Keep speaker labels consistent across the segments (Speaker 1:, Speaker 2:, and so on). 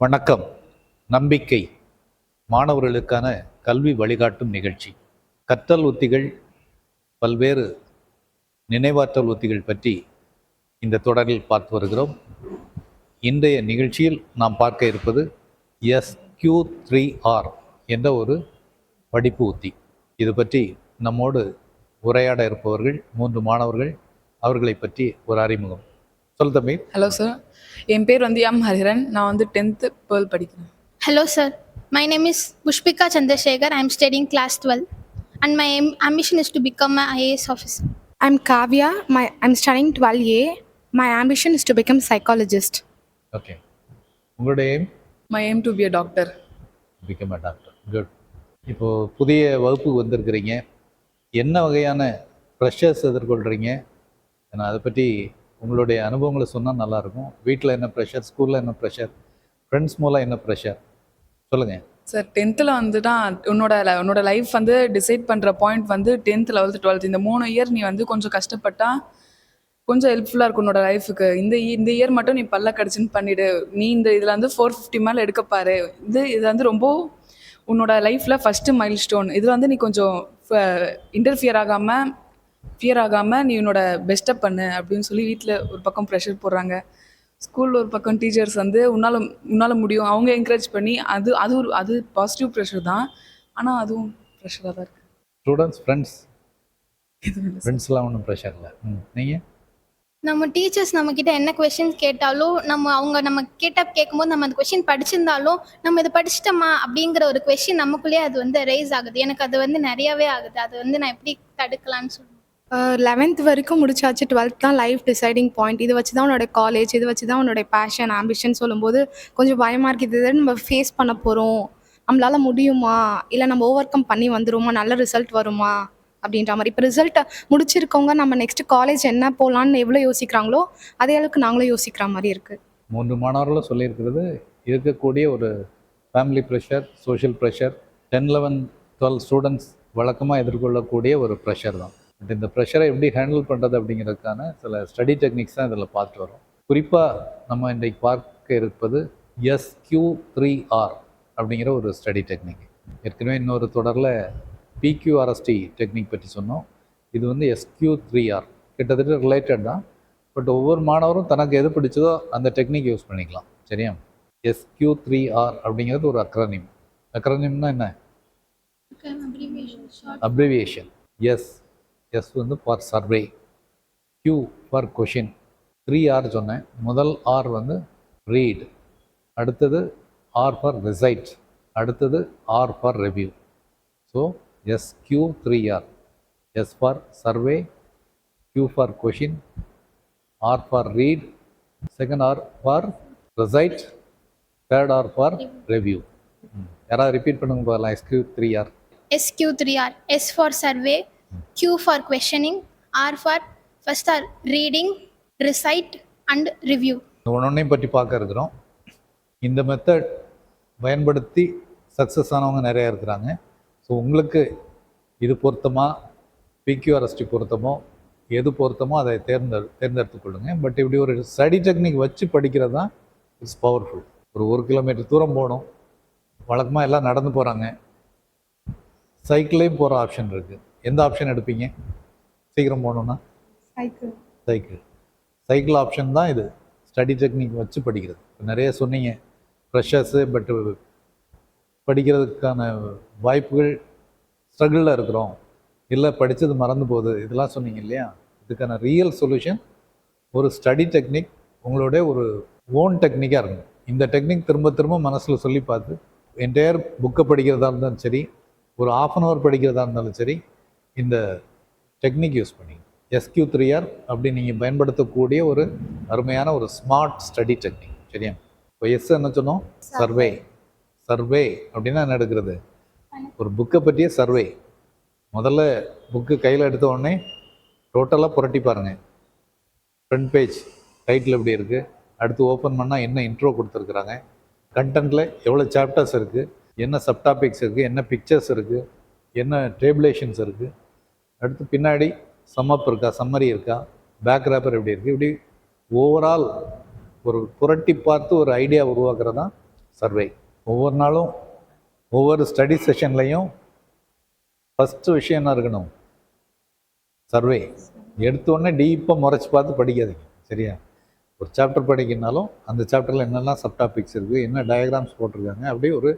Speaker 1: வணக்கம். நம்பிக்கை. மாணவர்களுக்கான கல்வி வழிகாட்டும் நிகழ்ச்சி. கற்றல் உத்திகள் பல்வேறு நினைவாற்றல் உத்திகள் பற்றி இந்த தொடரில் பார்த்து வருகிறோம். இன்றைய நிகழ்ச்சியில் நாம் பார்க்க இருப்பது எஸ்கியூ த்ரீ ஆர் என்ற ஒரு படிப்பு உத்தி. இது பற்றி நம்மோடு உரையாட இருப்பவர்கள் மூன்று மாணவர்கள். அவர்களை பற்றி ஒரு அறிமுகம். சொல் தம்பி
Speaker 2: ஹலோ சார் என் பேர் வந்து எம் ஹரிஹரன் நான் வந்து டென்த்து பேர்ல் படிக்கிறேன்
Speaker 3: Hello, sir. My name is Pushpika Chandrasekhar. I'm studying class 12, and my am- ambition is to become an IAS officer.
Speaker 4: I'm Kavya. My I'm studying 12A. My ambition is to become psychologist.
Speaker 1: Okay உங்களுடைய aim?
Speaker 2: My aim to be a doctor
Speaker 1: become a doctor good இப்போது புதிய வகுப்புக்கு வந்திருக்கிறீங்க என்ன வகையான pressures எதிர்கொள்கிறீங்க நான் அதை பற்றி உங்களுடைய அனுபவங்களை சொன்னால் நல்லாயிருக்கும். வீட்டில் என்ன ப்ரெஷர் ஸ்கூலில் என்ன ப்ரெஷர் ஃப்ரெண்ட்ஸ் மூலம் என்ன ப்ரெஷர் சொல்லுங்கள்
Speaker 2: சார் டென்த்தில் வந்து தான் உன்னோட உன்னோட லைஃப் வந்து டிசைட் பண்ணுற பாயிண்ட் வந்து டென்த் லெவல்த்து டுவெல்த் இந்த மூணு இயர் நீ வந்து கொஞ்சம் கஷ்டப்பட்டா கொஞ்சம் ஹெல்ப்ஃபுல்லாக இருக்கும் உன்னோட லைஃபுக்கு இந்த இ- இந்த இயர் மட்டும் நீ பல்ல கடிச்சுன்னு பண்ணிடு. நீ இந்த இதில் வந்து ஃபோர் ஃபிஃப்டி மேலே எடுக்க பாரு. இது இது வந்து ரொம்ப உன்னோட லைஃப்பில் ஃபஸ்ட்டு மைல் ஸ்டோன் இதில் வந்து நீ கொஞ்சம் இன்டர்ஃபியர் ஆகாமல் ஃபியர் ஆகாமல் நீ உன்னோட பெஸ்ட்டை பண்ணு அப்படின்னு சொல்லி வீட்டில் ஒரு பக்கம் ப்ரெஷர் போடுறாங்க. ஸ்கூலில் ஒரு பக்கம் டீச்சர்ஸ் வந்து உன்னால் உன்னால் முடியும். அவங்க என்கரேஜ் பண்ணி அது அது ஒரு அது பாசிட்டிவ் ப்ரெஷர் தான். ஆனால் அதுவும் ப்ரெஷராக தான் இருக்குது
Speaker 1: ஸ்டூடெண்ட்ஸ் ஃப்ரெண்ட்ஸ். ஃப்ரெண்ட்ஸ்லாம் ஒன்றும் ப்ரெஷர் இல்லை. நீங்கள்
Speaker 3: நம்ம டீச்சர்ஸ் நம்ம கிட்ட என்ன கொஸ்டின் கேட்டாலும் நம்ம அவங்க நம்ம கேட்ட கேட்கும்போது நம்ம அந்த கொஸ்டின் படிச்சிருந்தாலும் நம்ம இதை படிச்சிட்டோமா அப்படிங்கிற ஒரு கொஸ்டின் நமக்குள்ளேயே அது வந்து ரைஸ் ஆகுது. எனக்கு அது வந்து நிறையவே ஆகுது. அது வந்து நான் எப்படி தடுக்கலாம்னு சொல்லுவேன்
Speaker 4: லெவன்த் வரைக்கும் முடிச்சாச்சு. டுவெல்த் தான் லைஃப் டிசைடிங் பாயிண்ட் இது வச்சு தான் உன்னோட காலேஜ் இது வச்சு தான் உன்னோட பேஷன் ஆம்பிஷன் சொல்லும்போது கொஞ்சம் பயமாக இருக்குது நம்ம ஃபேஸ் பண்ண போகிறோம் நம்மளால முடியுமா? இல்லை நம்ம ஓவர் கம் பண்ணி வந்துருமா நல்ல ரிசல்ட் வருமா? அப்படின்ற மாதிரி. இப்போ ரிசல்ட்டை முடிச்சிருக்கவங்க நம்ம நெக்ஸ்ட் காலேஜ் என்ன போகலான்னு எவ்வளோ யோசிக்கிறாங்களோ அதே அளவுக்கு நாங்களும் யோசிக்கிற மாதிரி இருக்குது
Speaker 1: மூன்று மாணவர்களும் சொல்லியிருக்கிறது இருக்கக்கூடிய ஒரு family pressure social pressure ten eleven twelve students வழக்கமாக எதிர்கொள்ளக்கூடிய ஒரு ப்ரெஷர் தான். பட் இந்த ப்ரெஷரை எப்படி ஹேண்டில் பண்ணுறது அப்படிங்கிறதுக்கான சில ஸ்டடி டெக்னிக்ஸ் தான் இதில் பார்த்து வரோம். குறிப்பாக நம்ம இன்றைக்கு பார்க்க இருப்பது எஸ்கியூ த்ரீ ஆர் அப்படிங்கிற ஒரு ஸ்டடி டெக்னிக் ஏற்கனவே இன்னொரு தொடரில் பிக்யூஆர்எஸ்டி டெக்னிக் பற்றி சொன்னோம். இது வந்து எஸ்கியூ த்ரீ ஆர் கிட்டத்தட்ட ரிலேட்டட் தான். பட் ஒவ்வொரு மாணவரும் தனக்கு எது பிடிச்சதோ அந்த டெக்னிக் யூஸ் பண்ணிக்கலாம். சரியா? எஸ்கியூ த்ரீ ஆர் அப்படிங்கிறது ஒரு அக்ரனிம் அக்ரனிம்னா என்ன? அப்ரிவியேஷன் எஸ் எஸ் வந்து for survey Q for question three R சொன்னேன். முதல் ஆர் வந்து ரீட் அடுத்தது ஆர் ஃபார் ரிசைட் அடுத்தது R for review so S Q three R S for survey Q for question R for read second R for recite third R for review யாராவது repeat பண்ணுங்க போகலாம் SQ three R
Speaker 3: SQ3R. S for survey, Q for questioning, R for first are reading, recite, and review
Speaker 1: ஒன்னொன்னையும் பற்றி பார்க்க இருக்கிறோம் இந்த method பயன்படுத்தி success ஆனவங்க நிறையா இருக்கிறாங்க. ஸோ உங்களுக்கு இது பொருத்தமா? P Q R S T பொருத்தமோ? எது பொருத்தமோ அதை தேர்ந்தெடு தேர்ந்தெடுத்து கொள்ளுங்கள் பட் இப்படி ஒரு ஸ்டடி டெக்னிக் வச்சு படிக்கிறது? தான் இட்ஸ் பவர்ஃபுல் ஒரு ஒரு கிலோமீட்டர் தூரம் போகணும். வழக்கமாக எல்லாம் நடந்து போகிறாங்க சைக்கிளையும் போகிற ஆப்ஷன் இருக்குது எந்த ஆப்ஷன் எடுப்பீங்க? சீக்கிரம் போகணுன்னா
Speaker 4: சைக்கிள்
Speaker 1: சைக்கிள் சைக்கிள் ஆப்ஷன் தான் இது. ஸ்டடி டெக்னிக் வச்சு படிக்கிறது. இப்ப நிறைய சொன்னீங்க. ப்ரெஷர்ஸு பட் படிக்கிறதுக்கான வாய்ப்புகள் ஸ்ட்ரகிளில் இருக்கிறோம். இல்லை படித்தது மறந்து போகுது. இதெல்லாம் சொன்னீங்க இல்லையா? இதுக்கான ரியல் சொல்யூஷன் ஒரு ஸ்டடி டெக்னிக் உங்களுடைய ஒரு ஓன் டெக்னிக்காக இருக்கும் இந்த டெக்னிக் திரும்ப திரும்ப மனசில் சொல்லி பார்த்து என்டையர் புக்கை படிக்கிறதா இருந்தாலும் சரி ஒரு ஆஃப் அன் ஹவர் படிக்கிறதா இருந்தாலும் சரி இந்த டெக்னிக் யூஸ் பண்ணி. எஸ்கியூ த்ரீ ஆர் அப்படி நீங்கள் பயன்படுத்தக்கூடிய ஒரு அருமையான ஒரு ஸ்மார்ட் ஸ்டடி டெக்னிக் சரியா? இப்போ எஸ் என்ன சொன்னோம்? சர்வே சர்வே அப்படின்னா என்ன எடுக்கிறது? ஒரு புக்கை பற்றிய சர்வே முதல்ல புக்கு கையில் எடுத்த உடனே டோட்டலாக புரட்டி பாருங்கள் ஃப்ரண்ட் பேஜ் டைட்டில் எப்படி இருக்குது அடுத்து ஓப்பன் பண்ணால் என்ன இன்ட்ரோ கொடுத்துருக்குறாங்க? கண்டென்ட்டில் எவ்வளோ சாப்டர்ஸ் இருக்குது என்ன சப்டாபிக்ஸ் இருக்குது என்ன பிக்சர்ஸ் இருக்குது என்ன டேபிளேஷன்ஸ் இருக்குது அடுத்து பின்னாடி சம்மப் இருக்கா? சம்மரி இருக்கா? பேக் ரேப்பர் எப்படி இருக்குது இப்படி ஓவரால் ஒரு புரட்டி பார்த்து ஒரு ஐடியா உருவாக்குறது தான் சர்வே ஒவ்வொரு நாளும் ஒவ்வொரு ஸ்டடி செஷன்லையும் ஃபஸ்ட்டு விஷயம் என்ன இருக்கணும்? சர்வே எடுத்தோடனே டீப்பாக முறைச்சி பார்த்து படிக்காதீங்க. சரியா? ஒரு சாப்டர் படிக்கணும்னாலும் அந்த சாப்டரில் என்னெல்லாம் சப்டாபிக்ஸ் இருக்குது என்ன டயக்ராம்ஸ் போட்டிருக்காங்க? அப்படியே ஒரு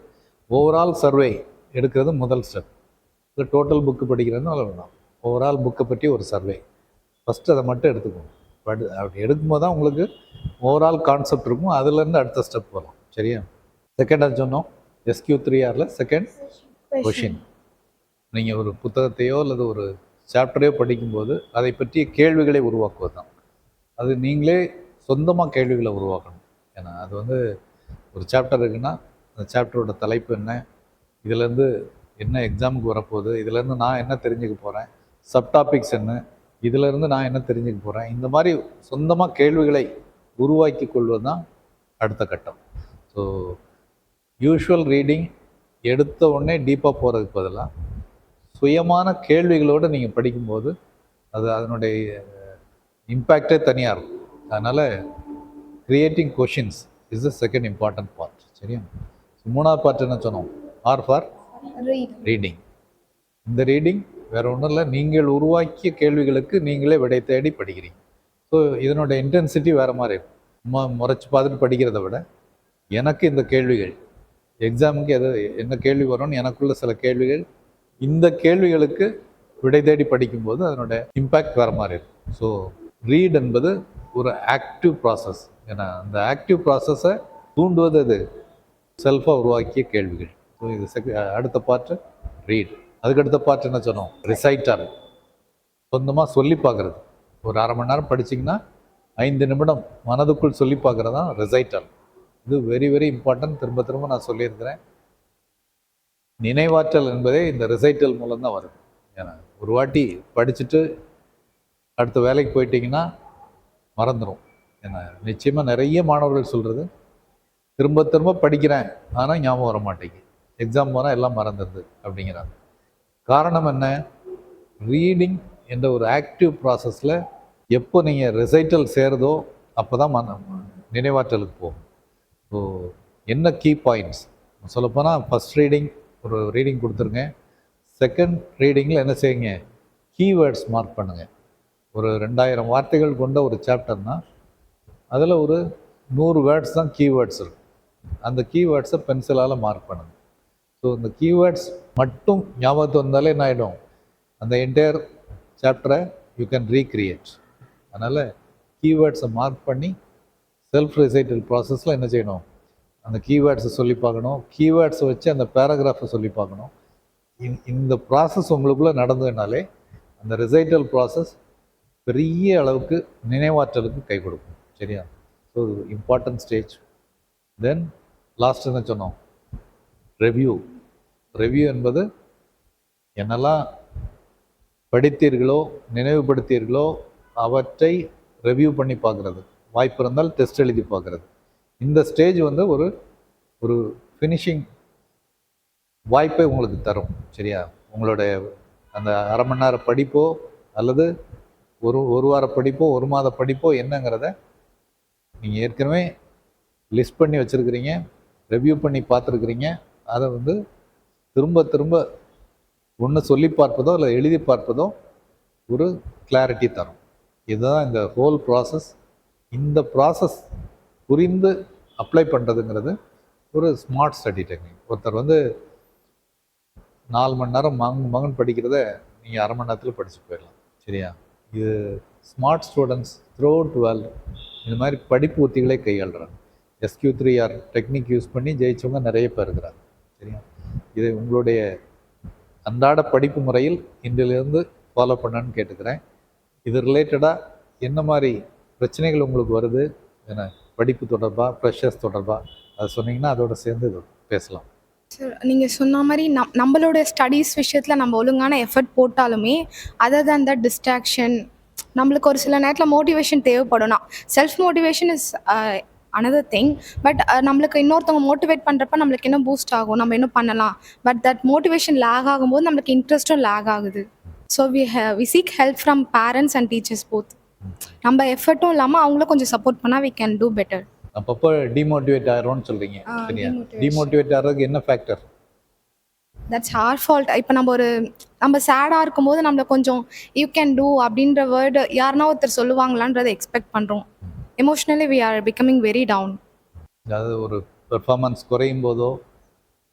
Speaker 1: ஓவரால் சர்வே எடுக்கிறது முதல் ஸ்டெப் இல்லை டோட்டல் புக்கு படிக்கிறதுனால வேணாம். ஓவரால் புக்கை பற்றி ஒரு சர்வே ஃபஸ்ட்டு அதை மட்டும் எடுத்துக்கணும் பட் அப்படி எடுக்கும்போது தான் உங்களுக்கு ஓவரால் கான்செப்ட் இருக்கும். அதுலேருந்து அடுத்த ஸ்டெப் வரும் சரியா? செகண்டாக சொன்னோம். எஸ்கியூ த்ரீ ஆரில் செகண்ட் கொஷின் நீங்கள் ஒரு புத்தகத்தையோ அல்லது ஒரு சாப்டரையோ படிக்கும்போது அதை பற்றிய கேள்விகளை உருவாக்குவது தான். அது நீங்களே சொந்தமாக கேள்விகளை உருவாக்கணும். ஏன்னா அது வந்து ஒரு சாப்டர் இருக்குன்னா அந்த சாப்டரோட தலைப்பு என்ன? இதுலேருந்து என்ன எக்ஸாமுக்கு வரப்போகுது? இதுலேருந்து நான் என்ன தெரிஞ்சுக்க போகிறேன் சப்டாபிக்ஸ் என்ன? இதிலேருந்து நான் என்ன தெரிஞ்சுக்க போகிறேன் இந்த மாதிரி சொந்தமாக கேள்விகளை உருவாக்கி கொள்வது தான் அடுத்த கட்டம். ஸோ யூஷுவல் ரீடிங் எடுத்த உடனே டீப்பாக போகிறதுக்கு பதிலாக சுயமான கேள்விகளோடு நீங்கள் படிக்கும்போது அது அதனுடைய இம்பேக்டே தனியாக இருக்கும். அதனால் creating questions is the second important part சரியா? மூணாவது பார்ட் என்ன சொன்னோம்? ஆர் ஃபார் ரீடிங் இந்த ரீடிங் வேற ஒன்றும் இல்லை. நீங்கள் உருவாக்கிய கேள்விகளுக்கு நீங்களே விடை தேடி படிக்கிறீங்க. ஸோ இதனோட இன்டென்சிட்டி வேறு மாதிரி இருக்கும். முறைச்சி பார்த்துட்டு படிக்கிறத விட எனக்கு இந்த கேள்விகள் எக்ஸாமுக்கு எது என்ன கேள்வி வரும்னு எனக்குள்ள சில கேள்விகள் இந்த கேள்விகளுக்கு விடை தேடி படிக்கும்போது அதனோட இம்பேக்ட் வேறு மாதிரி இருக்கும். ஸோ ரீட் என்பது ஒரு ஆக்டிவ் ப்ராசஸ் ஏன்னா அந்த ஆக்டிவ் ப்ராசஸை தூண்டுவது அது செல்ஃபாக உருவாக்கிய கேள்விகள். ஸோ இது செக அடுத்த பார்ட்டு ரீட் அதுக்கு அடுத்த பார்ட் என்ன சொன்னோம்? ரிசைட்டர் சொந்தமாக சொல்லி பார்க்குறது. ஒரு அரை மணி நேரம் படிச்சிங்கன்னா ஐந்து நிமிடம் மனதுக்குள் சொல்லி பார்க்குறது தான் ரிசைட்டர் இது வெரி வெரி இம்பார்ட்டன்ட் திரும்ப திரும்ப நான் சொல்லியிருக்கிறேன். நினைவாற்றல் என்பதே இந்த ரிசைட்டல் மூலம் தான் வருது. ஏன்னா ஒரு வாட்டி படிச்சுட்டு அடுத்த வேலைக்கு போயிட்டிங்கன்னா மறந்துடும் ஏன்னா நிச்சயமாக நிறைய மாணவர்கள் சொல்கிறது திரும்ப திரும்ப படிக்கிறேன் ஆனால் ஞாபகம் வர மாட்டேங்குது. எக்ஸாம் போனால் எல்லாம் மறந்துடுது அப்படிங்கிறாங்க. காரணம் என்ன? ரீடிங் என்ற ஒரு ஆக்டிவ் ப்ராசஸில் எப்போ நீங்கள் ரிசைட்டல் சேருதோ அப்போ தான் மன நினைவாற்றலுக்கு போகும். ஸோ என்ன கீ பாயிண்ட்ஸ் சொல்லப்போனால் ஃபஸ்ட் ரீடிங் ஒரு ரீடிங் கொடுத்துருங்க. செகண்ட் ரீடிங்கில் என்ன செய்யுங்க? கீவேர்ட்ஸ் மார்க் பண்ணுங்கள் ஒரு ரெண்டாயிரம் வார்த்தைகள் கொண்ட ஒரு சாப்டர்னால் அதில் ஒரு நூறு வேர்ட்ஸ் தான் கீவேர்ட்ஸ் இருக்கும். அந்த கீவேர்ட்ஸை பென்சிலால் மார்க் பண்ணுங்க. ஸோ இந்த கீவேர்ட்ஸ் மட்டும் ஞாபகத்து வந்தாலே என்ன ஆகிடும் அந்த என்டையர் சாப்டரை யூ கேன் ரீக்ரியேட் அதனால் கீவேர்ட்ஸை மார்க் பண்ணி செல்ஃப் ரிசைட்டல் ப்ராசஸில் என்ன செய்யணும்? அந்த கீவேர்ட்ஸை சொல்லி பார்க்கணும். கீவேர்ட்ஸை வச்சு அந்த பேராகிராஃபை சொல்லி பார்க்கணும். இந்த- இந்த ப்ராசஸ் உங்களுக்குள்ளே நடந்ததுனாலே அந்த ரிசைட்டல் ப்ராசஸ் பெரிய அளவுக்கு நினைவாற்றலுக்கு கை கொடுக்கும். சரியா? So important stage then last என்ன சொன்னோம்? ரெவ்யூ ரெவ்யூ என்பது என்னெல்லாம் படித்தீர்களோ நினைவுபடுத்தீர்களோ அவற்றை ரெவ்யூ பண்ணி பார்க்குறது. வாய்ப்பு இருந்தால் டெஸ்ட் எழுதி பார்க்குறது. இந்த ஸ்டேஜ் வந்து ஒரு ஒரு ஃபினிஷிங் வாய்ப்பை உங்களுக்கு தரும் சரியா? உங்களுடைய அந்த அரை மணி நேர படிப்போ அல்லது ஒரு ஒரு வார படிப்போ ஒரு மாத படிப்போ என்னங்கிறத நீங்கள் ஏற்கனவே லிஸ்ட் பண்ணி வச்சுருக்கிறீங்க ரெவ்யூ பண்ணி பார்த்துருக்குறீங்க. அதை வந்து திரும்ப திரும்ப ஒன்று சொல்லி பார்ப்பதோ இல்லை எழுதி பார்ப்பதோ ஒரு கிளாரிட்டி தரும். இதுதான் இந்த ஹோல் ப்ராசஸ் இந்த ப்ராசஸ் புரிந்து அப்ளை பண்ணுறதுங்கிறது ஒரு ஸ்மார்ட் ஸ்டடி டெக்னிக் ஒருத்தர் வந்து நாலு மணி நேரம் மங் மகன் படிக்கிறத நீங்கள் அரை மணி நேரத்தில் படித்து போயிடலாம். சரியா? இது ஸ்மார்ட் ஸ்டூடெண்ட்ஸ் த்ரூ டுவெல் இந்த மாதிரி படிப்பு உத்திகளை கையாளுறாங்க. SQ three R technique use பண்ணி ஜெயிச்சவங்க நிறைய பேர் இருக்கிறாங்க. தெரியும். இது உங்களுடைய அன்றாட படிப்பு முறையில் இன்றிலிருந்து ஃபாலோ பண்ணான்னு கேட்டுக்கிறேன். இது ரிலேட்டடாக என்ன மாதிரி பிரச்சனைகள் உங்களுக்கு வருது என்ன படிப்பு தொடர்பாக ப்ரெஷர்ஸ் தொடர்பாக அதை சொன்னீங்கன்னா அதோட சேர்ந்து இது பேசலாம்.
Speaker 4: சார் நீங்கள் சொன்ன மாதிரி நம் நம்மளோட ஸ்டடீஸ் விஷயத்தில் நம்ம ஒழுங்கான எஃபர்ட் போட்டாலுமே அதர் தான் த டிஸ்ட்ராக்ஷன் நம்மளுக்கு ஒரு சில நேரத்தில் motivation தேவைப்படும்னா self motivation is another thing but நம்மளுக்கு இன்னொருத்தவங்க மோட்டிவேட் பண்ணுறப்ப நம்மளுக்கு என்ன பூஸ்ட் ஆகும். நம்ம இன்னும் பண்ணலாம். பட் தட் மோட்டிவேஷன் லேக் ஆகும்போது நம்மளுக்கு இன்ட்ரெஸ்ட்டும் லேக் ஆகுது. So we we seek help from parents and teachers both நம்ம எஃபர்ட்டும் இல்லாமல் அவங்களும் கொஞ்சம் சப்போர்ட் பண்ணால் வி கேன் டூ பெட்டர்
Speaker 1: அப்பப்போ டிமோட்டிவேட் ஆகிறோம்னு சொல்கிறீங்க சரியா. டிமோட்டிவேட் ஆகிறதுக்கு என்ன ஃபேக்டர்
Speaker 4: தட்ஸ் ஹார் ஃபால்ட் இப்போ நம்ம ஒரு நம்ம சேடாக இருக்கும்போது நம்மள கொஞ்சம் யூ கேன் டூ அப்படின்ற வேர்டு யாருன்னா ஒருத்தர் சொல்லுவாங்களான்றதை எக்ஸ்பெக்ட் பண்ணுறோம் emotionally we are becoming very down
Speaker 1: அதாவது ஒரு பெர்ஃபார்மன்ஸ் குறையும் போதோ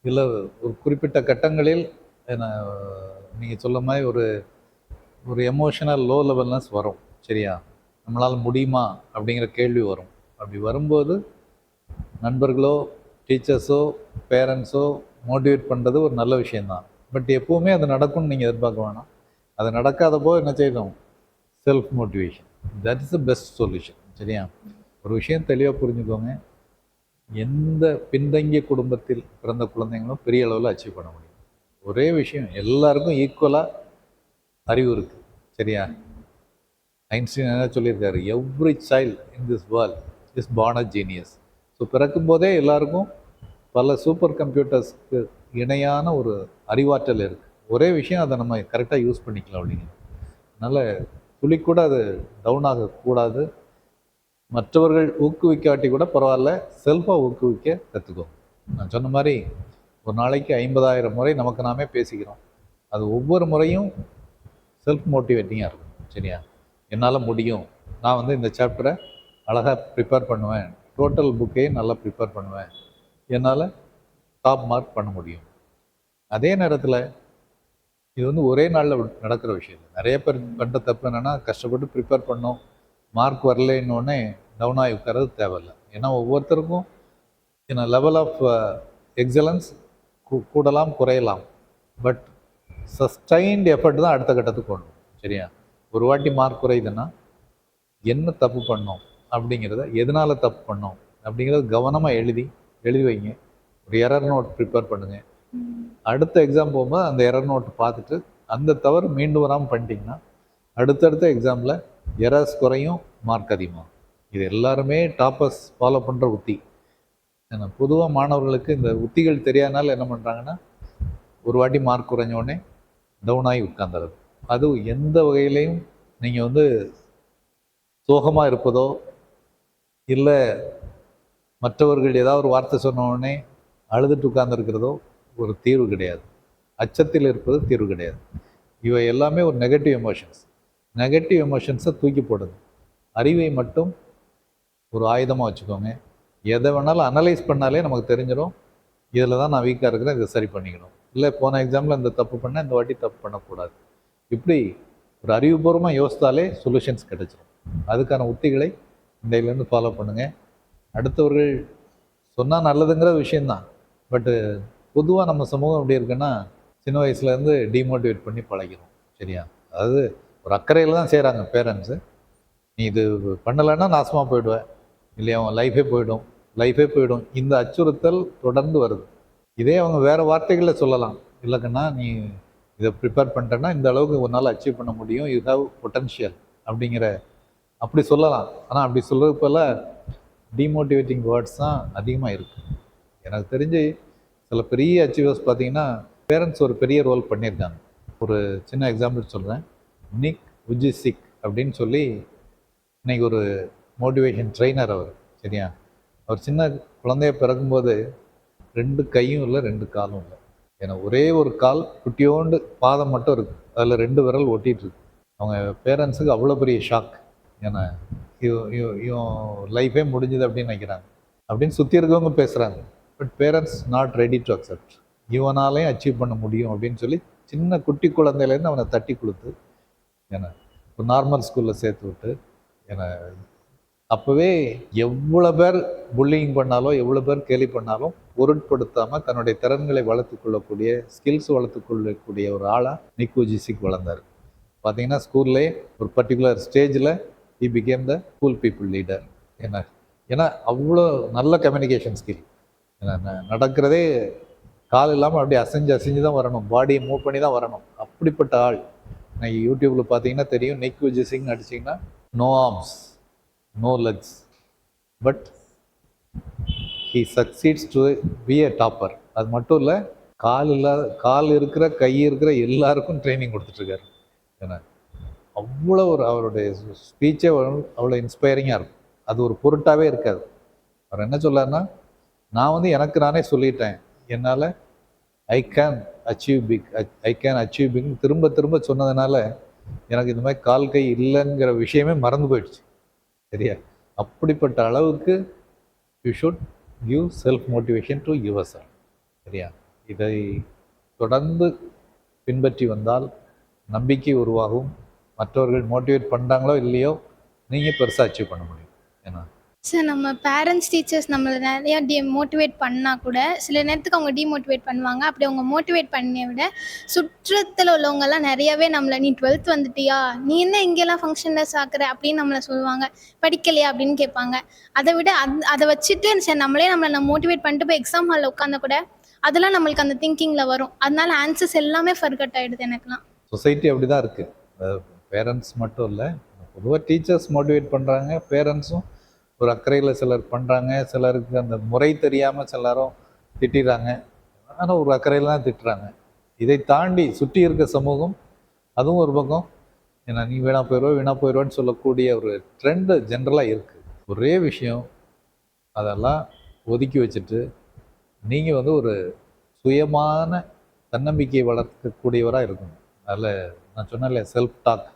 Speaker 1: இல்லை ஒரு குறிப்பிட்ட கட்டங்களில் என்ன நீங்கள் சொல்ல மாதிரி ஒரு ஒரு எமோஷனல் லோ லெவல்னஸ் வரும் சரியா? நம்மளால் முடியுமா? அப்படிங்கிற கேள்வி வரும். அப்படி வரும்போது நண்பர்களோ டீச்சர்ஸோ பேரண்ட்ஸோ மோட்டிவேட் பண்ணுறது ஒரு நல்ல விஷயந்தான் பட் எப்போவுமே அது நடக்கும்னு நீங்கள் எதிர்பார்க்க வேணாம். அது நடக்காதப்போ என்ன செய்யணும்? Self motivation that is the best solution சரியா? ஒரு விஷயம் தெளிவாக புரிஞ்சுக்கோங்க. எந்த பின்தங்கிய குடும்பத்தில் பிறந்த குழந்தைங்களும் பெரிய அளவில் அச்சீவ் பண்ண முடியும். ஒரே விஷயம் எல்லாருக்கும் ஈக்குவலாக அறிவு இருக்குது சரியா? ஐன்ஸ்டீன் என்ன சொல்லியிருக்காரு? Every child in this world is born a genius so பிறக்கும் போதே எல்லாருக்கும் பல சூப்பர் கம்ப்யூட்டர்ஸ்க்கு இணையான ஒரு அறிவாற்றல் இருக்குது ஒரே விஷயம் அதை நம்ம கரெக்டாக யூஸ் பண்ணிக்கலாம் அப்படிங்க அதனால் துளி கூட அது டவுன் ஆகக்கூடாது. மற்றவர்கள் ஊக்குவிக்காட்டி கூட பரவாயில்ல செல்ஃபாக ஊக்குவிக்க கற்றுக்கோ நான் சொன்ன மாதிரி ஒரு நாளைக்கு ஐம்பதாயிரம் முறை நமக்கு நாமே பேசிக்கிறோம். அது ஒவ்வொரு முறையும் செல்ஃப் மோட்டிவேட்டிங்காக இருக்கும் சரியா? என்னால் முடியும். நான் வந்து இந்த சாப்டரை அழகாக ப்ரிப்பேர் பண்ணுவேன். டோட்டல் புக்கையும் நல்லா ப்ரிப்பேர் பண்ணுவேன். என்னால் டாப் மார்க் பண்ண முடியும். அதே நேரத்தில் இது வந்து ஒரே நாளில் நடக்கிற விஷயம். நிறைய பேர் பண்ணுற தப்பு என்னென்னா கஷ்டப்பட்டு ப்ரிப்பேர் பண்ணோம். மார்க் வரலைன்னொடனே டவுன் ஆகி உட்காரது தேவையில்லை. ஏன்னா ஒவ்வொருத்தருக்கும் இந்த லெவல் ஆஃப் எக்ஸலன்ஸ் கூடலாம் குறையலாம். பட் சஸ்டைன்ட் எஃபர்ட் தான் அடுத்த கட்டத்துக்கு கொண்டு வரும். சரியா? ஒரு வாட்டி மார்க் குறையுதுன்னா என்ன தப்பு பண்ணோம் அப்படிங்கிறத எதனால் தப்பு பண்ணோம் அப்படிங்கிறத கவனமாக எழுதி எழுதி வைங்க. ஒரு எரர் நோட் ப்ரிப்பேர் பண்ணுங்கள் அடுத்த எக்ஸாம் போகும்போது அந்த எரர் நோட் பார்த்துட்டு அந்த தவறு மீண்டும் வராமல் பண்ணிட்டீங்கன்னா அடுத்தடுத்த எக்ஸாமில் எரர்ஸ் குறையும் மார்க் அதிகமாகும். இது எல்லாருமே டாப்பர்ஸ் ஃபாலோ பண்ணுற உத்தி. ஏன்னா பொதுவாக மாணவர்களுக்கு இந்த உத்திகள் தெரியாதனால என்ன பண்ணுறாங்கன்னா ஒரு வாட்டி மார்க் குறைஞ்சோடனே டவுன் ஆகி உட்காந்துறது அது எந்த வகையிலையும் நீங்கள் வந்து சோகமாக இருப்பதோ இல்லை மற்றவர்கள் ஏதாவது ஒரு வார்த்தை சொன்னோடனே அழுதுட்டு உட்கார்ந்திருக்கிறதோ ஒரு தீர்வு கிடையாது. அச்சத்தில் இருப்பது தீர்வு கிடையாது. இவை எல்லாமே ஒரு நெகட்டிவ் எமோஷன்ஸ் நெகட்டிவ் எமோஷன்ஸை தூக்கி போடுது. அறிவை மட்டும் ஒரு ஆயுதமாக வச்சுக்கோங்க. எதை வேணாலும் அனலைஸ் பண்ணாலே நமக்கு தெரிஞ்சிடும் இதில் தான் நான் வீக்காக இருக்கிறேன் இதை சரி பண்ணிக்கணும். இல்லை போன எக்ஸாமில் இந்த தப்பு பண்ணேன் இந்த வாட்டி தப்பு பண்ணக்கூடாது. இப்படி ஒரு அறிவுபூர்வமாக யோசித்தாலே சொல்யூஷன்ஸ் கிடைச்சிடும் அதுக்கான உத்திகளை இன்றையிலேருந்து ஃபாலோ பண்ணுங்கள் அடுத்தவர்கள் சொன்னால் நல்லதுங்கிற விஷயந்தான் பட்டு பொதுவாக நம்ம சமூகம் எப்படி இருக்குன்னா சின்ன வயசுலேருந்து டிமோட்டிவேட் பண்ணி பழகிறோம் சரியா? அதாவது ஒரு அக்கறையில் தான் செய்கிறாங்க பேரண்ட்ஸு நீ இது பண்ணலைன்னா நாசமாக போயிடுவேன். இல்லையா அவன் லைஃபே போயிடும். லைஃபே போயிடும். இந்த அச்சுறுத்தல் தொடர்ந்து வருது. இதே அவங்க வேறு வார்த்தைகளில் சொல்லலாம். இல்லைக்கண்ணா நீ இதை ப்ரிப்பேர் பண்ணிட்டேன்னா இந்த அளவுக்கு உன்னால் அச்சீவ் பண்ண முடியும். யூ ஹாவ் பொட்டன்ஷியல் அப்படிங்கிற அப்படி சொல்லலாம். ஆனால் அப்படி சொல்கிறது போல் டிமோட்டிவேட்டிங் வேர்ட்ஸ் தான் அதிகமாக இருக்குது எனக்கு தெரிஞ்சு சில பெரிய அச்சீவர்ஸ் பார்த்தீங்கன்னா பேரண்ட்ஸ் ஒரு பெரிய ரோல் பண்ணியிருக்காங்க. ஒரு சின்ன எக்ஸாம்பிள் சொல்கிறேன் நிக் உஜிசிக் அப்படின்னு சொல்லி இன்னைக்கு ஒரு மோட்டிவேஷன் ட்ரெயினர் அவர் சரியா? அவர் சின்ன குழந்தைய பிறக்கும்போது ரெண்டு கையும் இல்லை ரெண்டு காலும் இல்லை. ஏன்னா ஒரே ஒரு கால் குட்டியோண்டு பாதம் மட்டும் இருக்குது அதில் ரெண்டு விரல் ஒட்டிகிட்ருக்கு அவங்க பேரண்ட்ஸுக்கு அவ்வளோ பெரிய ஷாக் ஏன்னா இவன் இவன் லைஃபே முடிஞ்சுது அப்படின்னு நினைக்கிறாங்க. அப்படின்னு சுற்றி இருக்கவங்க பேசுகிறாங்க but parents not ready to accept இவனாலையும் achieve பண்ண முடியும் அப்படின்னு சொல்லி சின்ன குட்டி குழந்தையிலேருந்து அவனை தட்டி கொடுத்து என்னை ஒரு நார்மல் ஸ்கூலில் சேர்த்து விட்டு என்னை அப்போவே எவ்வளோ பேர் புல்லிங் பண்ணாலும் எவ்வளோ பேர் கேலி பண்ணாலும் பொருட்படுத்தாமல் தன்னுடைய திறன்களை வளர்த்து கொள்ளக்கூடிய ஸ்கில்ஸ் வளர்த்து கொள்ளக்கூடிய ஒரு ஆளாக நிக்கு ஜிசிக் வளர்ந்தார். பார்த்தீங்கன்னா ஸ்கூல்லே ஒரு பர்டிகுலர் ஸ்டேஜில் he became the school people leader என்ன ஏன்னா அவ்வளோ நல்ல கம்யூனிகேஷன் ஸ்கில் நடக்கிறதே கால் இல்லாமல் அப்படியே அசைஞ்சு அசைஞ்சு தான் வரணும். பாடியை மூவ் பண்ணி தான் வரணும். அப்படிப்பட்ட ஆள். நான் யூடியூப்பில் பார்த்தீங்கன்னா தெரியும். நெக் விஜிசிங் அடிச்சிங்கன்னா no arms no legs but he succeeds to be a topper அது மட்டும் இல்லை கால் இல்லாத கால் இருக்கிற கை இருக்கிற எல்லாருக்கும் ட்ரைனிங் கொடுத்துட்ருக்காரு. ஏன்னா அவ்வளோ ஒரு அவருடைய ஸ்பீச்சே அவ்வளோ இன்ஸ்பைரிங்காக இருக்கும். அது ஒரு பொருட்டாகவே இருக்காது. அவர் என்ன சொல்லார்னா நான் வந்து எனக்கு நானே சொல்லிட்டேன். என்னால் I can achieve big I can achieve பிக்னு திரும்ப திரும்ப சொன்னதுனால எனக்கு இந்த மாதிரி கால் கை இல்லைங்கிற விஷயமே மறந்து போயிடுச்சு. சரியா? அப்படிப்பட்ட அளவுக்கு you should give self motivation to yourself சரியா? இதை தொடர்ந்து பின்பற்றி வந்தால் நம்பிக்கை உருவாகும். மற்றவர்கள் மோட்டிவேட் பண்ணுறாங்களோ இல்லையோ நீங்கள் பெருசாக அச்சீவ் பண்ண முடியும். ஏன்னா
Speaker 3: சார் நம்ம பேரண்ட்ஸ் டீச்சர்ஸ் நம்மளை நிறையா டி மோட்டிவேட் பண்ணால் கூட சில நேரத்துக்கு அவங்க டிமோட்டிவேட் பண்ணுவாங்க. அப்படி அவங்க மோட்டிவேட் பண்ணிய விட சுற்றத்தில் உள்ளவங்கெல்லாம் நிறையவே நம்மளை நீ டுவெல்த் வந்துட்டியா? நீ என்ன இங்கெல்லாம் ஃபங்க்ஷனில் சாக்குற? அப்படின்னு நம்மளை சொல்லுவாங்க. படிக்கலையா? அப்படின்னு கேட்பாங்க. அதை விட அந் அதை வச்சுட்டு சரி நம்மளே நம்மளை நம்ம மோட்டிவேட் பண்ணிட்டு போய் எக்ஸாம் ஹாலில் உட்காந்த கூட அதெல்லாம் நம்மளுக்கு அந்த திங்கிங்கில் வரும். அதனால ஆன்சர்ஸ் எல்லாமே ஃபர்கட் ஆகிடுது எனக்குலாம்
Speaker 1: சொசைட்டி அப்படி தான் இருக்குது பேரண்ட்ஸ் மட்டும் இல்லை பொதுவாக டீச்சர்ஸ் மோட்டிவேட் பண்ணுறாங்க பேரண்ட்ஸும் ஒரு அக்கறையில் சிலர் பண்ணுறாங்க சிலருக்கு அந்த முறை தெரியாமல் சிலரும் திட்டிடுறாங்க ஆனால் ஒரு அக்கறையில் தான் திட்டுறாங்க. இதை தாண்டி சுற்றி இருக்க சமூகம் அதுவும் ஒரு பக்கம் ஏன்னா நீ வீணா போயிடுவா வீணா போயிடுவான்னு சொல்லக்கூடிய ஒரு ட்ரெண்டு ஜென்ரலாக இருக்குது ஒரே விஷயம் அதெல்லாம் ஒதுக்கி வச்சுட்டு நீங்கள் வந்து ஒரு சுயமான தன்னம்பிக்கையை வளர்க்கக்கூடியவராக இருக்கணும். அதில் நான் சொன்னேன்ல செல்ஃப் டாக்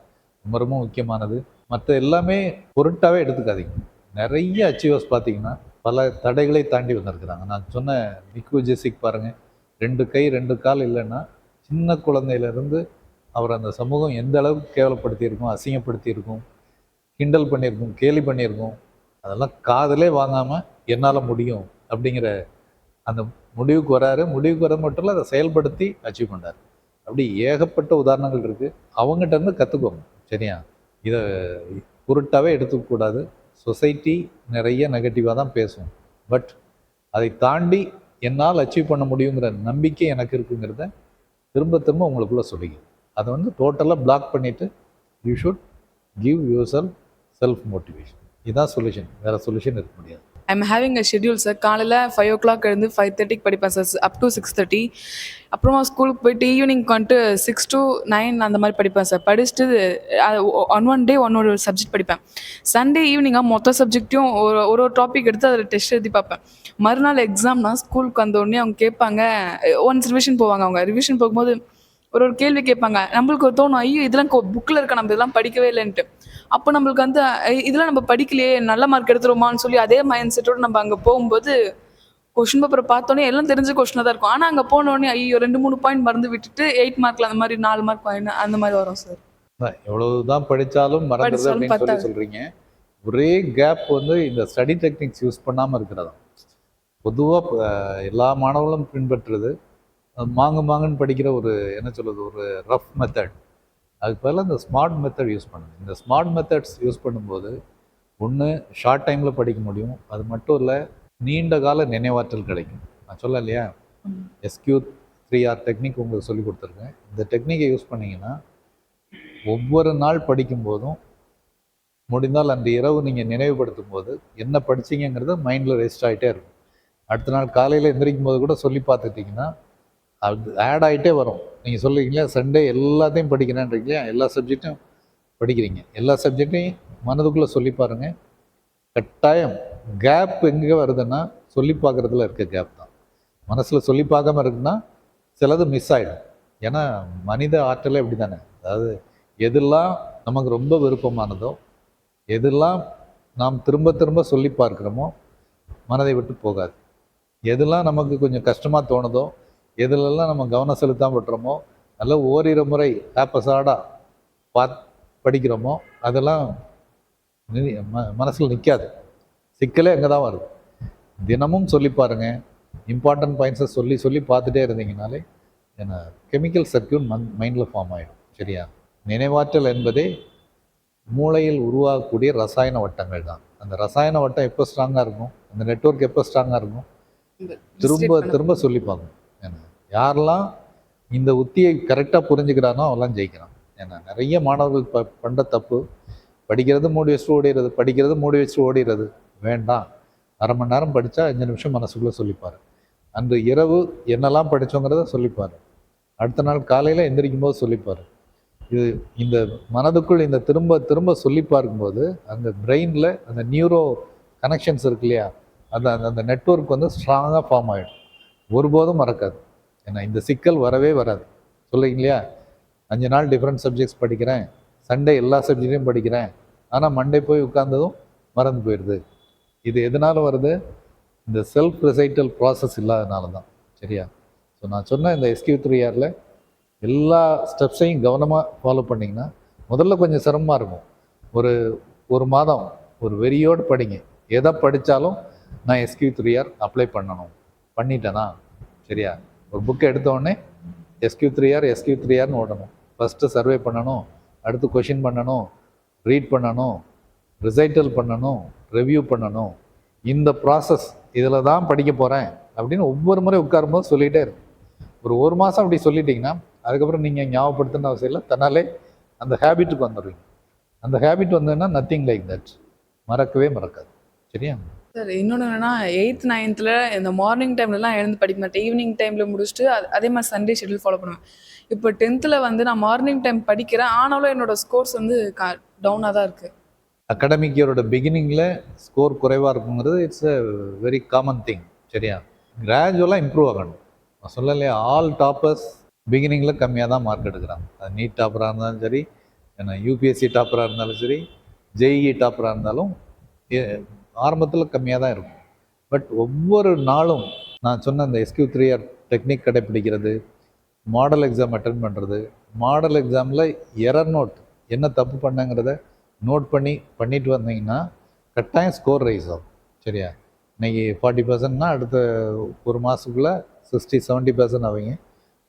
Speaker 1: ரொம்ப ரொம்ப முக்கியமானது. மற்ற எல்லாமே பொருட்டாகவே எடுத்துக்காதீங்க. நிறைய அச்சீவர்ஸ் பார்த்தீங்கன்னா பல தடைகளை தாண்டி வந்திருக்கிறாங்க. நான் சொன்ன நிக்கு ஜெசிக் பாருங்கள் ரெண்டு கை ரெண்டு கால் இல்லைன்னா சின்ன குழந்தையிலேருந்து அவர் அந்த சமூகம் எந்த அளவுக்கு கேவலப்படுத்தியிருக்கும் அசிங்கப்படுத்தியிருக்கும் கிண்டல் பண்ணியிருக்கும் கேலி பண்ணியிருக்கும் அதெல்லாம் காதலே வாங்காமல் என்னால் முடியும் அப்படிங்கிற அந்த முடிவுக்கு வராரு. முடிவுக்கு வர மட்டும் இல்லை அதை செயல்படுத்தி அச்சீவ் பண்ணார் அப்படி ஏகப்பட்ட உதாரணங்கள் இருக்குது அவங்ககிட்ட இருந்து கற்றுக்கோங்க சரியா? இதை பொருட்டாகவே எடுத்துக்கக்கூடாது சொசைட்டி நிறைய நெகட்டிவாக தான் பேசும். பட் அதை தாண்டி என்னால் அச்சீவ் பண்ண முடியுங்கிற நம்பிக்கை எனக்கு இருக்குங்கிறத திரும்ப திரும்ப உங்களுக்குள்ளே சொல்லிக்கும் அதை வந்து டோட்டலாக பிளாக் பண்ணிவிட்டு you should give yourself self motivation இதுதான் சொல்யூஷன். வேறு சொல்யூஷன் இருக்க முடியாது.
Speaker 2: I'm having a schedule sir காலையில் ஃபைவ் ஓ கிளாக் எழுந்து ஃபைவ் தேர்ட்டிக்கு படிப்பேன் sir up to six thirty அப்புறமா ஸ்கூலுக்கு போயிட்டு ஈவினிங் வந்துட்டு சிக்ஸ் டு நைன் அந்த மாதிரி படிப்பேன் சார் படிச்சுட்டு ஒன் ஒன் டே ஒன் ஒரு சப்ஜெக்ட் படிப்பேன். சண்டே ஈவினிங்காக மொத்த சப்ஜெக்ட்டையும் ஒரு ஒரு ஒரு டாபிக் எடுத்து அதில் டெஸ்ட் எழுதி பார்ப்பேன். மறுநாள் எக்ஸாம்னா ஸ்கூலுக்கு வந்த உடனே அவங்க கேட்பாங்க ஒன்ஸ் ரிவிஷன் போவாங்க அவங்க. ரிவிஷன் போகும்போது ஒரு ஒரு கேள்வி கேட்பாங்க. நம்மளுக்கு ஒரு தோணும் ஐயோ இதெல்லாம் புக்கில் இருக்க நம்ம இதெல்லாம் படிக்கவே இல்லைன்ட்டு. அப்போ நம்மளுக்கு வந்து இதெல்லாம் நம்ம படிக்கலையே நல்ல மார்க் எடுத்துருமான்னு சொல்லி அதே மைண்ட் செட்டோட நம்ம அங்கே போகும்போது கொஷின் பேப்பரை பார்த்தோன்னே எல்லாம் தெரிஞ்ச கொஷினாக தான் இருக்கும். ஆனால் அங்கே போனோடனே ஐயோ ரெண்டு மூணு பாயிண்ட் மறந்து விட்டுட்டு எயிட் மார்க்கில் அந்த மாதிரி நாலு மார்க் அந்த மாதிரி வரும் சார்
Speaker 1: எவ்வளவுதான் படித்தாலும் மறந்துடுது
Speaker 2: படிச்சாலும்
Speaker 1: அப்படின்னு சொல்லி. சொல்கிறீங்க ஒரே கேப் வந்து இந்த ஸ்டடி டெக்னிக்ஸ் யூஸ் பண்ணாமல் இருக்கிறதா பொதுவாக எல்லா மாணவர்களும் பின்பற்றுறது மாங்கு மாங்குன்னு படிக்கிற ஒரு என்ன சொல்றது ஒரு ரஃப் மெத்தட் அதுக்கு பதிலாக இந்த ஸ்மார்ட் மெத்தட் யூஸ் பண்ணுங்க. இந்த ஸ்மார்ட் மெத்தட்ஸ் யூஸ் பண்ணும்போது ஒன்று ஷார்ட் டைமில் படிக்க முடியும். அது மட்டும் இல்லை நீண்ட கால நினைவாற்றல் கிடைக்கும். நான் சொல்ல இல்லையா. எஸ்கியூ த்ரீ ஆர் டெக்னிக் உங்களுக்கு சொல்லி கொடுத்துருக்கேன். இந்த டெக்னிக்கை யூஸ் பண்ணீங்கன்னா ஒவ்வொரு நாள் படிக்கும்போதும் முடிந்தால் அந்த இரவு நீங்கள் நினைவுபடுத்தும் போது என்ன படிச்சீங்கங்கிறது மைண்டில் ரெஜிஸ்டர் ஆகிட்டே இருக்கும். அடுத்த நாள் காலையில் எந்திரிக்கும் போது கூட சொல்லி பார்த்துட்டிங்கன்னா அது ஆட் ஆகிட்டே வரும். நீங்கள் சொல்லுறீங்களா சண்டே எல்லாத்தையும் படிக்கிறேன்றீங்களா எல்லா சப்ஜெக்டும் படிக்கிறீங்க. எல்லா சப்ஜெக்டையும் மனதுக்குள்ளே சொல்லி பாருங்கள் கட்டாயம் கேப் எங்கே வருதுன்னா சொல்லி பார்க்குறதுல இருக்க கேப் தான். மனசில் சொல்லி பார்க்காம இருக்குன்னா சிலது மிஸ் ஆகிடும் ஏன்னா மனித ஆற்றலே அப்படி தானே அதாவது எதெல்லாம் நமக்கு ரொம்ப விருப்பமானதோ எதெல்லாம் நாம் திரும்ப திரும்ப சொல்லி பார்க்குறோமோ மனதை விட்டு போகாது. எதெல்லாம் நமக்கு கொஞ்சம் கஷ்டமாக தோணுதோ எதுலெல்லாம் நம்ம கவனம் செலுத்தாம விட்டுறோமோ நல்ல ஓரிரு முறை ஆப்பசாடாக பாத் படிக்கிறோமோ அதெல்லாம் மனசில் நிற்காது சிக்கலே அங்கே தான் வருது. தினமும் சொல்லி பாருங்க. இம்பார்ட்டன்ட் பாயிண்ட்ஸை சொல்லி சொல்லி பார்த்துட்டே இருந்தீங்கனாலே என்ன கெமிக்கல் சர்க்கியூட் மன் மைண்டில் ஃபார்ம் ஆகிடும் சரியா? நினைவாற்றல் என்பதே மூளையில் உருவாகக்கூடிய ரசாயன வட்டங்கள் தான். அந்த ரசாயன வட்டம் எப்போ ஸ்ட்ராங்காக இருக்கும்? அந்த நெட்வொர்க் எப்போ ஸ்ட்ராங்காக இருக்கும்? திரும்ப திரும்ப சொல்லி பார்க்கணும். ஏன்னா யாரெல்லாம் இந்த உத்தியை கரெக்டாக புரிஞ்சுக்கிறானோ அவெல்லாம் ஜெயிக்கிறான். ஏன்னா நிறைய மாணவர்கள் ப பண்ணுற தப்பு படிக்கிறது மூடி வச்சுட்டு ஓடிடுறது படிக்கிறது மூடி வச்சுட்டு ஓடிடுறது. வேண்டாம். அரை மணி நேரம் படித்தா அஞ்சு நிமிஷம் மனசுக்குள்ளே சொல்லிப்பார். அன்று இரவு என்னெல்லாம் படித்தோங்கிறத சொல்லிப்பார். அடுத்த நாள் காலையில் எந்திரிக்கும் போது சொல்லிப்பார். இது இந்த மனதுக்குள் இந்த திரும்ப திரும்ப சொல்லி பார்க்கும்போது அந்த பிரெயினில் அந்த நியூரோ கனெக்ஷன்ஸ் இருக்கு இல்லையா? அந்த அந்த- அந்த நெட்வொர்க் வந்து ஸ்ட்ராங்காக ஃபார்ம் ஆகிடும் ஒருபோதும் மறக்காது. ஏன்னா இந்த சிக்கல் வரவே வராது. சொல்லுங்க இல்லையா அஞ்சு நாள் டிஃப்ரெண்ட் சப்ஜெக்ட்ஸ் படிக்கிறேன். சண்டே எல்லா சப்ஜெக்டையும் படிக்கிறேன். ஆனால் மண்டே போய் உட்கார்ந்ததும் மறந்து போயிடுது. இது எதனால் வருது? இந்த செல்ஃப் ரிசைட்டல் ப்ராசஸ் இல்லாதனால தான் சரியா? ஸோ நான் சொன்ன இந்த எஸ்கியூ த்ரீ இயரில் எல்லா ஸ்டெப்ஸையும் கவனமாக ஃபாலோ பண்ணிங்கன்னா முதல்ல கொஞ்சம் சிரமமாக இருக்கும். ஒரு ஒரு மாதம் ஒரு வெறியோடு படிங்க. எதை படித்தாலும் நான் எஸ்கியூ த்ரீ இயர் அப்ளை பண்ணணும். பண்ணிட்டேனா? சரியா? ஒரு புக்கை எடுத்தோடனே SQ three R SQ three ஆர்னு ஓடணும். ஃபஸ்ட்டு சர்வே பண்ணணும் அடுத்து கொஷின் பண்ணணும் ரீட் பண்ணணும் ரிசைட்டல் பண்ணணும் ரிவ்யூ பண்ணணும். இந்த ப்ராசஸ் இதில் தான் படிக்க போகிறேன் அப்படின்னு ஒவ்வொரு முறை உட்காரும்போது சொல்லிகிட்டே இருக்கும் ஒரு ஒரு மாதம் அப்படி சொல்லிட்டீங்கன்னா அதுக்கப்புறம் நீங்கள் ஞாபகப்படுத்தணும் அவசியம் இல்லை. தன்னாலே அந்த ஹேபிட்டுக்கு வந்துடுவீங்க. அந்த ஹேபிட் வந்ததுன்னா நத்திங் லைக் தட் மறக்கவே மறக்காது. சரியா?
Speaker 2: சார் இன்னொன்று என்னன்னா எயித் நைன்த்தில் இந்த மார்னிங் டைம்லலாம் எழுந்து படிக்க மாட்டேன். ஈவினிங் டைமில் முடிச்சுட்டு அதே மாதிரி சண்டே ஷெட்யூல் ஃபாலோ பண்ணுவேன். இப்போ டென்த்தில் வந்து நான் மார்னிங் டைம் படிக்கிறேன். ஆனாலும் என்னோட ஸ்கோர்ஸ் வந்து டவுனாக தான் இருக்குது
Speaker 1: அகாடமிக் இயரோட பிகினிங்கில் ஸ்கோர் குறைவாக இருக்குங்கிறது it's a very common thing சரியா? கிராஜுவலாக இம்ப்ரூவ் ஆகணும். நான் சொல்லலையே ஆல் டாப்பர்ஸ் பிகினிங்கில் கம்மியாக தான் மார்க் எடுக்கிறாங்க. அது நீட் டாப்பராக இருந்தாலும் சரி ஏன்னா யூபிஎஸ்சி டாப்பராக இருந்தாலும் சரி ஜேஇஇ டாப்பராக இருந்தாலும் ஆரம்பத்தில் கம்மியாக தான் இருக்கும். பட் ஒவ்வொரு நாளும் நான் சொன்ன அந்த எஸ்கியூ த்ரீ ஆர் டெக்னிக் கடைப்பிடிக்கிறது மாடல் எக்ஸாம் அட்டன் பண்ணுறது மாடல் எக்ஸாமில் எரர் நோட் என்ன தப்பு பண்ணங்கிறத நோட் பண்ணி பண்ணிட்டு வந்தீங்கன்னா கட்டாயம் ஸ்கோர் ரைஸ் ஆகும். சரியா? இன்னைக்கு ஃபார்ட்டி பர்சன்ட்னா அடுத்த ஒரு மாதத்துக்குள்ளே சிக்ஸ்டி செவன்ட்டி பர்சன்ட் ஆவீங்க.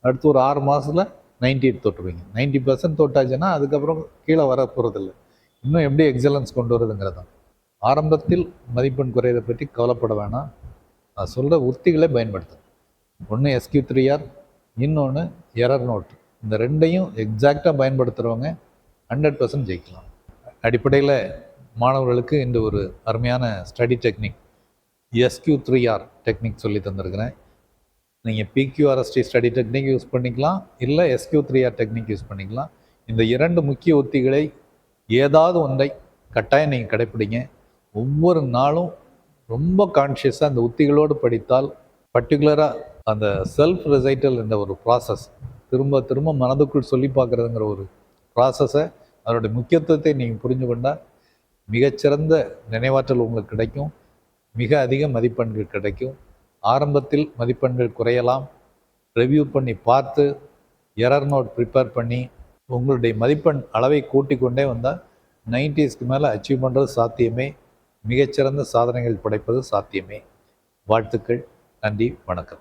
Speaker 1: அடுத்து ஒரு ஆறு மாதத்தில் நைன்டி எயிட் தொட்டுருவீங்க. நைன்ட்டி பர்சன்ட் தொட்டாச்சுன்னா அதுக்கப்புறம் கீழே வர போகிறதில்ல இன்னும் எப்படி எக்ஸலன்ஸ் கொண்டு வரதுங்கிறது தான் ஆரம்பத்தில் மதிப்பெண் குறையதை பற்றி கவலைப்பட வேணாம். நான் சொல்கிற உத்திகளை பயன்படுத்தணும் ஒன்று எஸ்கியூ த்ரீ ஆர் இன்னொன்று எரர் நோட் இந்த ரெண்டையும் எக்ஸாக்டாக பயன்படுத்துகிறவங்க ஹண்ட்ரட் பர்சன்ட் ஜெயிக்கலாம். அடிப்படையில் மாணவர்களுக்கு இந்த ஒரு அருமையான study technique SQ three R technique சொல்லி தந்திருக்கிறேன். நீங்கள் பிக்யூஆர்எஸ்டி ஸ்டடி டெக்னிக் யூஸ் பண்ணிக்கலாம் இல்லை SQ three R technique use பண்ணிக்கலாம். இந்த இரண்டு முக்கிய உத்திகளை ஏதாவது ஒன்றை கட்டாயம் நீங்கள் கடைப்பிடிங்க. ஒவ்வொரு நாளும் ரொம்ப கான்ஷியஸாக அந்த உத்திகளோடு படித்தால் பர்டிகுலராக அந்த செல்ஃப் ரிசைட்டல் என்ற ஒரு ப்ராசஸ் திரும்ப திரும்ப மனதுக்குள் சொல்லி பார்க்குறதுங்கிற ஒரு ப்ராசஸை அதனுடைய முக்கியத்துவத்தை நீங்கள் புரிஞ்சு கொண்டால் மிகச்சிறந்த நினைவாற்றல் உங்களுக்கு கிடைக்கும். மிக அதிக மதிப்பெண்கள் கிடைக்கும். ஆரம்பத்தில் மதிப்பெண்கள் குறையலாம். ரிவ்யூ பண்ணி பார்த்து எரர் நோட் ப்ரிப்பேர் பண்ணி உங்களுடைய மதிப்பெண் அளவை கூட்டிக் கொண்டே வந்தால் நைன்டிஸ்க்கு மேலே அச்சீவ் பண்ணுறது சாத்தியமே. மிகச்சிறந்த சாதனைகள் படைப்பது சாத்தியமே. வாழ்த்துக்கள் நன்றி வணக்கம்.